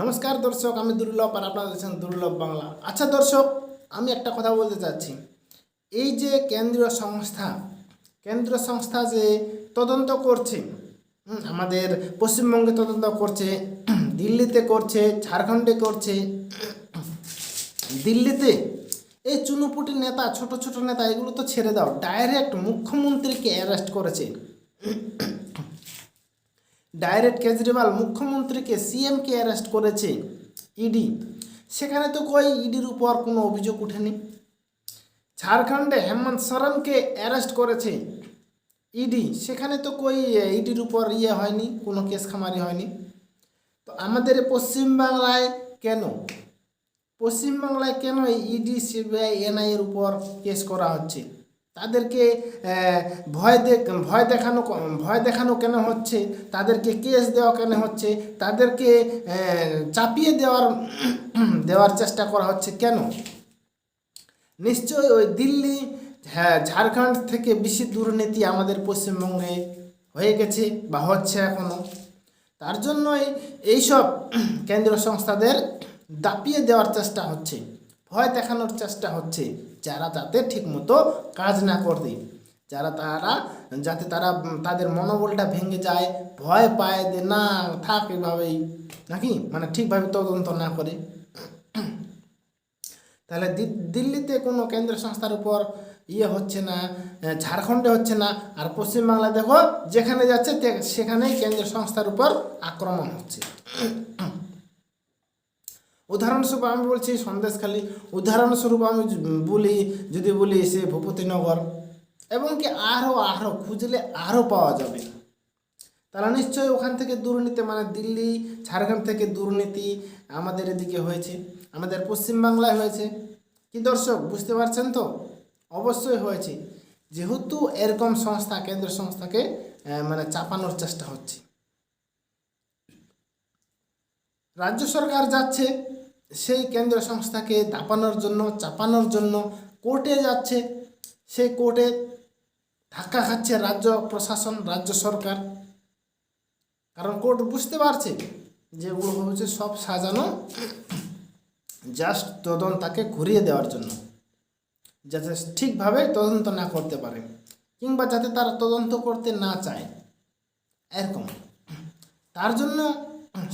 নমস্কার দর্শক, আমি দুর্লভ আর আপনারা দেখছেন দুর্লভ বাংলা। আচ্ছা দর্শক, আমি একটা কথা বলতে চাচ্ছি। এই যে কেন্দ্রীয় সংস্থা কেন্দ্রীয় সংস্থা যে তদন্ত করছে আমাদের পশ্চিমবঙ্গে তদন্ত করছে, দিল্লিতে করছে, ঝাড়খণ্ডে করছে, দিল্লিতে এই চুনুপুটি নেতা, ছোট ছোট নেতা, এগুলো তো ছেড়ে দাও। ডাইরেক্ট মুখ্যমন্ত্রীকে অ্যারেস্ট করেছে। ডাইরেক্ট কেজরিওয়াল মুখ্যমন্ত্রীকে সিএমকে অ্যারেস্ট করেছে ইডি সেখানে তো কই ইডির উপর কোনো অভিযোগ উঠেনি ঝাড়খণ্ডে হেমন্ত সোরেনকে অ্যারেস্ট করেছে ইডি সেখানে তো কই ইডির উপর ইয়ে হয়নি, কোনো কেস খামারি হয়নি। তো আমাদের পশ্চিমবাংলায় কেন? পশ্চিমবাংলায় কেন ইডি সিবিআই এনআইয়ের উপর কেস করা হচ্ছে? তাদেরকে ভয় ভয় দেখানো ভয় দেখানো কেন হচ্ছে? তাদেরকে কেস দেওয়া কেন হচ্ছে? তাদেরকে চাপিয়ে দেওয়ার দেওয়ার চেষ্টা করা হচ্ছে কেন? নিশ্চয়ই ওই দিল্লি হ্যাঁ ঝাড়খণ্ড থেকে বেশি দুর্নীতি আমাদের পশ্চিমবঙ্গে হয়ে গেছে বা হচ্ছে এখনও তার জন্যই এইসব কেন্দ্রীয় সংস্থাদের দাপিয়ে দেওয়ার চেষ্টা হচ্ছে। ভয় দেখানোর চেষ্টা হচ্ছে যারা যাতে ঠিকমতো কাজ না করে যারা তারা, যাতে তারা তাদের মনোবলটা ভেঙে যায়, ভয় পায় যে না, থাক এভাবেই, নাকি? মানে ঠিকভাবে তদন্ত না করে। তাহলে দিল্লিতে কোনো কেন্দ্র সংস্থার উপর ইয়ে হচ্ছে না ঝাড়খণ্ডে হচ্ছে না, আর পশ্চিমবাংলায় দেখো, যেখানে যাচ্ছে সেখানেই কেন্দ্র সংস্থার উপর আক্রমণ হচ্ছে। উদাহরণস্বরূপ আমি বলছি সন্দেশখালী। উদাহরণস্বরূপ আমি বলি, যদি বলি সে ভূপতিনগর। এবং কি আরও আরও খুঁজলে আরও পাওয়া যাবে। তারা নিশ্চয়ই ওখান থেকে দুর্নীতি মানে দিল্লি ঝাড়খণ্ড থেকে দুর্নীতি আমাদের এদিকে হয়েছে, আমাদের পশ্চিমবাংলায় হয়েছে। কি দর্শক, বুঝতে পারছেন তো? অবশ্যই হয়েছে। যেহেতু এরকম সংস্থা কেন্দ্র সংস্থাকে মানে চাপানোর চেষ্টা হচ্ছে। রাজ্য সরকার যাচ্ছে, সেই কেন্দ্র সংস্থাকে দাপানোর জন্য, চাপানোর জন্য কোর্টে যাচ্ছে। সেই কোর্টে ধাক্কা খাচ্ছে রাজ্য প্রশাসন, রাজ্য সরকার। কারণ কোর্ট বুঝতে পারছে যে ওগুলো হচ্ছে সব সাজানো, জাস্ট তদন্তাকে ঘুরিয়ে দেওয়ার জন্য। যাতে ঠিকভাবে তদন্ত না করতে পারে, কিংবা যাতে তারা তদন্ত করতে না চায়। এরকম। তার জন্য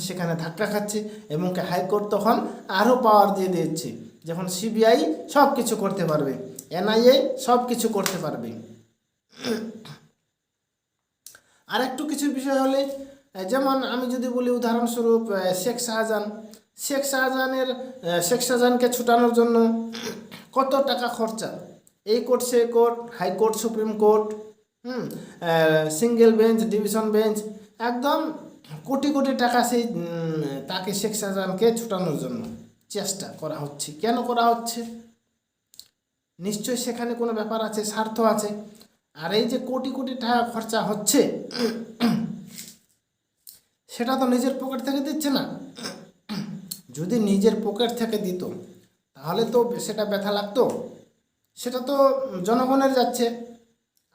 সেখানে ধাক্কা খাচ্ছে এবং হাইকোর্ট তখন আরও পাওয়ার দিয়ে দিচ্ছে যখন সিবিআই সব কিছু করতে পারবে এনআইএ সব কিছু করতে পারবে। আর একটু কিছু বিষয় হলে যেমন আমি যদি বলি উদাহরণস্বরূপ শেখ শাহজাহান। শেখ শাহজাহানের শেখ শাহজাহানকে ছুটানোর জন্য কত টাকা খরচা? এই কোর্ট সে court high court supreme court, হুম সিঙ্গেল বেঞ্চ, ডিভিশন বেঞ্চ, একদম কোটি কোটি টাকা সেই তাকে শেখ শাহজাহানকে ছুটানোর জন্য চেষ্টা করা হচ্ছে। কেন করা হচ্ছে? নিশ্চয়ই সেখানে কোনো ব্যাপার আছে, স্বার্থ আছে। আর এই যে কোটি কোটি টাকা খরচা হচ্ছে, সেটা তো নিজের পকেট থেকে দিচ্ছে না। যদি নিজের পকেট থেকে দিত, তাহলে তো সেটা ব্যথা লাগতো। সেটা তো জনগণের যাচ্ছে।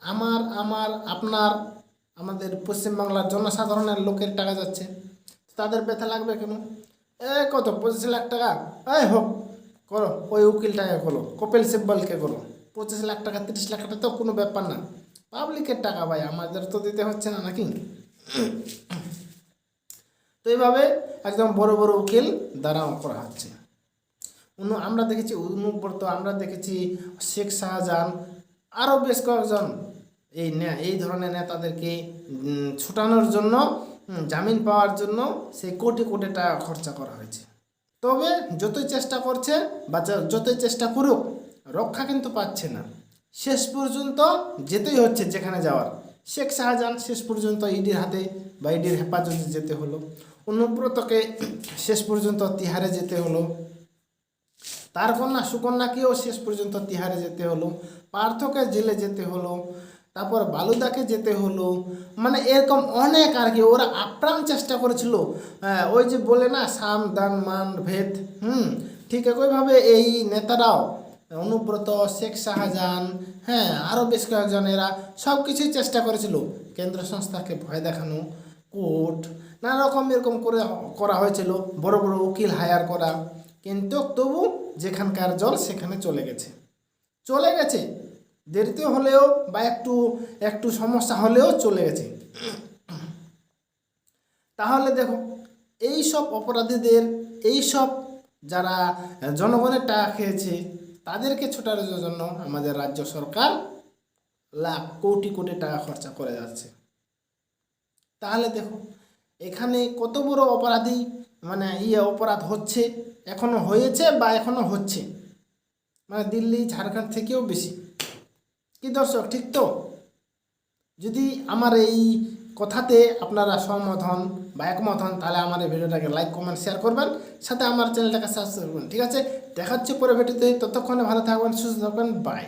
আমার আমার, আপনার আমাদের পশ্চিমবাংলার জনসাধারণের লোকের টাকা যাচ্ছে। তাদের ব্যথা লাগবে কেন? এ, কত? পঁচিশ লাখ টাকা? এই হোক, করো। ওই উকিলটাকে করো, কপিল সিব্বলকে করো। পঁচিশ লাখ টাকা, তিরিশ লাখ টাকা তো কোনো ব্যাপার না। পাবলিকের টাকা ভাই, আমাদের তো দিতে হচ্ছে না নাকি? তো এইভাবে একদম বড় বড় উকিল দ্বারা করা হচ্ছে আমরা দেখেছি অনুব্রত আমরা দেখেছি শেখ শাহজাহান আরও বেশ কয়েকজন এই এই ধরনের নেতাদেরকে ছুটানোর জন্য জামিন পাওয়ার জন্য সেই কোটি কোটি টাকা খরচা করা হয়েছে। তবে যতই চেষ্টা করছে বা যতই চেষ্টা করুক, রক্ষা কিন্তু পাচ্ছে না। শেষ পর্যন্ত যেতেই হচ্ছে যেখানে যাওয়ার। শেখ শাহজাহান শেষ পর্যন্ত ইডির হাতে বা ইডির হেফাজতে যেতে হলো। অনুব্রতকে শেষ পর্যন্ত তিহারে যেতে হলো। তার কন্যা সুকন্যাকেও শেষ পর্যন্ত তিহারে যেতে হলো। পার্থকে জেলে যেতে হলো। তারপর বালুদাকে যেতে হলো। মানে এরকম অনেক আর কি ওরা আপ্রাণ চেষ্টা করেছিল। হ্যাঁ, ওই যে বলে না সাম দান মান ভেদ হুম ঠিক একইভাবে এই নেতারাও অনুব্রত শেখ শাহজাহান হ্যাঁ আরও বেশ কয়েকজন এরা সব কিছুই চেষ্টা করেছিল। কেন্দ্র সংস্থাকে ভয় দেখানো কোর্ট নানা রকম এরকম করে করা হয়েছিল বড় বড় উকিল হায়ার করা। কিন্তু তবু যেখানকার জল সেখানে চলে গেছে। চলে গেছে। দেরিতে হলেও বা একটু একটু সমস্যা হলেও চলে গেছে। তাহলে দেখো, এই সব অপরাধীদের, এই সব যারা জনগণের টাকা খেয়েছে, তাদেরকে ছোটানোর জন্য আমাদের রাজ্য সরকার লাখ কোটি কোটি টাকা খরচা করে যাচ্ছে। তাহলে দেখো, এখানে কত বড় অপরাধী মানে ইয়ে অপরাধ হচ্ছে, এখনও হয়েছে বা এখনও হচ্ছে? মানে দিল্লি, ঝাড়খণ্ড থেকেও বেশি। কি দর্শক, ঠিক তো? যদি আমার এই কথাতে আপনারা সহমত হন বা একমত হন, তাহলে আমার এই ভিডিওটাকে লাইক কমেন্ট শেয়ার করবেন, সাথে আমার চ্যানেলটাকে সাবস্ক্রাইব করবেন, ঠিক আছে? দেখাচ্ছি পরে ভিডিওতে, ততক্ষণে ভালো থাকবেন, সুস্থ থাকবেন বাই